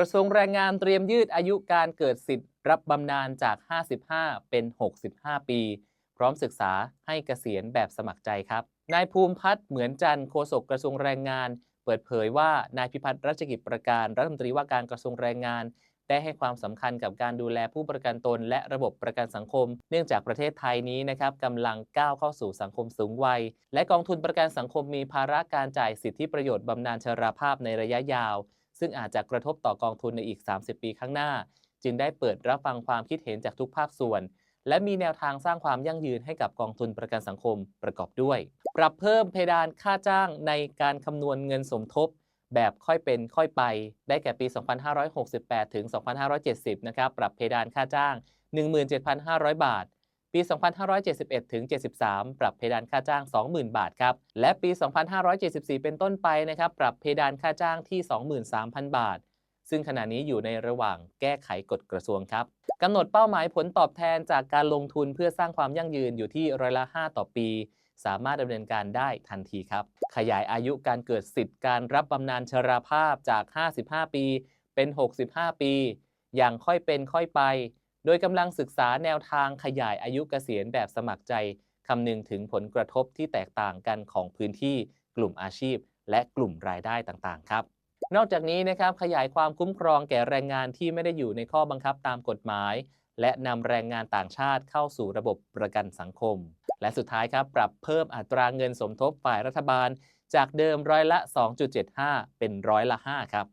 กระทรวงแรงงานเตรียมยืดอายุการเกิดสิทธิ์รับบำนาญจาก 55 เป็น 65 ปี พร้อมศึกษาให้เกษียณแบบสมัครใจครับ นายภูมิพัฒน์เหมือนจันทร์โฆษกกระทรวงแรงงาน เปิดเผยว่านายพิพัฒน์รัชกิจประการรัฐมนตรีว่าการกระทรวงแรงงานได้ให้ความสำคัญกับการดูแลผู้ประกันตน และระบบประกันสังคม เนื่องจากประเทศไทยนี้นะครับกำลังก้าวเข้าสู่สังคมสูงวัย และกองทุนประกันสังคมมีภาระการจ่ายสิทธิประโยชน์บำนาญชราภาพในระยะยาว ซึ่งอาจจะกระทบต่อกองทุนในอีก 30 ปีข้างหน้า จึงได้เปิดรับฟังความคิดเห็นจากทุกภาคส่วน และมีแนวทางสร้างความยั่งยืนให้กับกองทุนประกันสังคมประกอบด้วย ปรับเพิ่มเพดานค่าจ้างในการคำนวณเงินสมทบ แบบค่อยเป็นค่อยไป ได้แก่ปี 2568 ถึง 2570 นะครับ ปรับเพดานค่าจ้าง 17,500 บาท ปี 2571 ถึง 73 ปรับเพดานค่าจ้าง 20,000 บาทครับ และปี 2574 เป็นต้นไปนะครับ ปรับเพดานค่าจ้างที่ 23,000 บาท ซึ่งขณะนี้อยู่ในระหว่างแก้ไขกฎกระทรวงครับกำหนดเป้าหมายผลตอบแทนจากการลงทุนเพื่อสร้างความยั่งยืนอยู่ที่ร้อยละ 5 ต่อปี สามารถดำเนินการได้ทันทีครับ ขยายอายุการเกิดสิทธิ์การรับบำนาญชราภาพจาก 55 ปี เป็น 65 ปี อย่างค่อยเป็นค่อยไป โดยกำลังศึกษาแนวทางขยายอายุเกษียณแบบสมัครใจคำนึงถึงผลกระทบที่แตกต่างกันของพื้นที่ กลุ่มอาชีพ และกลุ่มรายได้ต่างๆ ครับ นอกจากนี้นะครับขยายความคุ้มครองแก่แรงงานที่ไม่ได้อยู่ในข้อบังคับตามกฎหมาย และนำแรงงานต่างชาติเข้าสู่ระบบประกันสังคม และสุดท้ายครับ ปรับเพิ่มอัตราเงินสมทบฝ่ายรัฐบาล จากเดิมร้อยละ 2.75 เป็นร้อยละ 5 ครับ